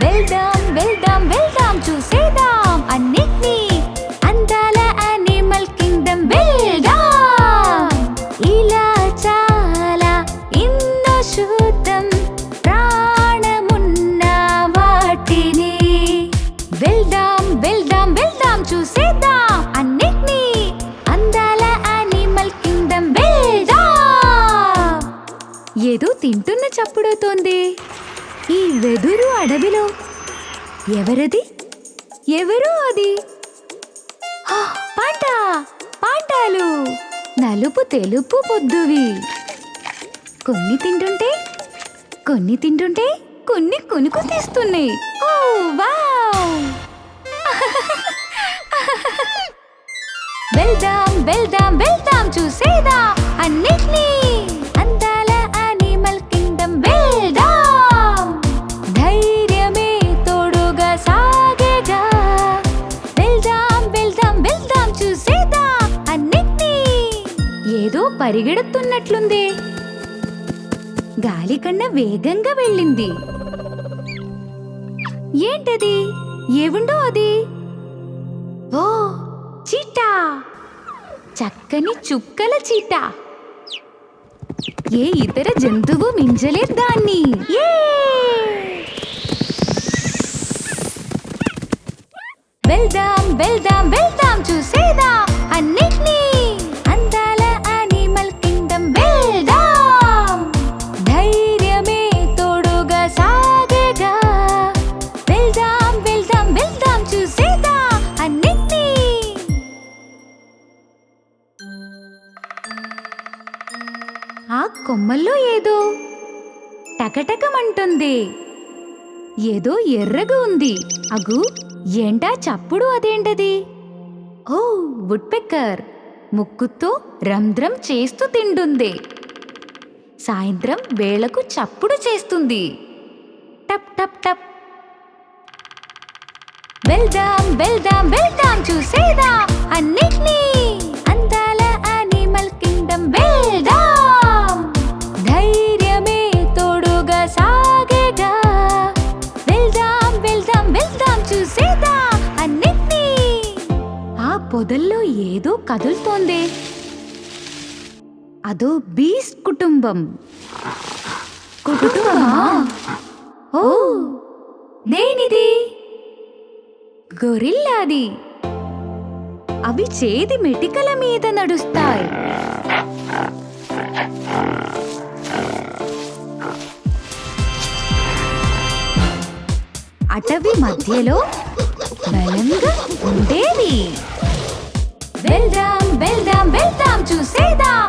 వెళ్దాం వెళ్దాం చూసేదాం అన్నిటినీ అందాల అనిమల్ కింగ్డమ్ వెళ్దాం. ఇలా చాలా ఎన్నో శుద్ధం ప్రాణమున్న వాటిని వెళ్దాం వెళ్దాం వెళ్దాం చూసేదాం అన్నిటినీ అందాల అనిమల్ కింగ్డమ్ వెళ్దాం. ఏదో తింటున్న చప్పుడవుతోంది ఈ వెదురు అడవిలో. ఎవరది? ఎవరు అది? ఆ, పాంట పాంటాలు. నలుపు తెలుపు పొద్దువి. కొన్ని తింటుంటే కొన్ని తింటుంటే కొన్ని కొనుకు తీస్తున్నాయి. ఓ వావ్! వెళ్దాం వెళ్దాం వెళ్దాం. పరిగెడుతున్నట్లుంది. గాలి కన్నా వేగంగా వెళ్ళింది. ఏంటది? ఏవుండో అది? ఓ చీటా. చక్కని చుక్కల చీటా. ఏ ఇతర జంతువు మించలేదు దాన్ని. వెళ్దాం వెళ్దాం వెళ్దాం చూసేదాం అన్నిటినీ. వెళ్దాం వెళ్దాం వెళ్దాం చూసేదాం అన్నిటినీ. ఆ కొమ్మల్లో ఏదో టకటకమంటుంది. ఏదో ఎర్రగా ఉంది. అగు ఏంటా చప్పుడు అదేంటది? ఓ వుడ్పెక్కర్. ముక్కుతో రంధ్రం చేస్తూ తింటుంది. సాయంత్రం వేళకు చప్పుడు చేస్తుంది. టప్ టప్ టప్. వెళ్దాం వెళ్దాం వెళ్దాం చూసేదాం అన్నిటినీ అందాల అనిమల్ కింగ్డమ్ వెళ్దాం. ధైర్యమే తోడుగా సాగేగా వెళ్దాం వెళ్దాం వెళ్దాం చూసేదాం అన్నిటినీ. ఆ పొదల్లో ఏదో కదులుతోంది. అదో బీస్ కుటుంబం. కుటుంబమా? ఓ దేనిది? గొరిల్లాది అవి చేది మెటికల మీద నడుస్తాయి. అటవీ మధ్యలో బలంగా ఉండేది. వెళ్దాం వెళ్దాం వెళ్దాం చూసేదాం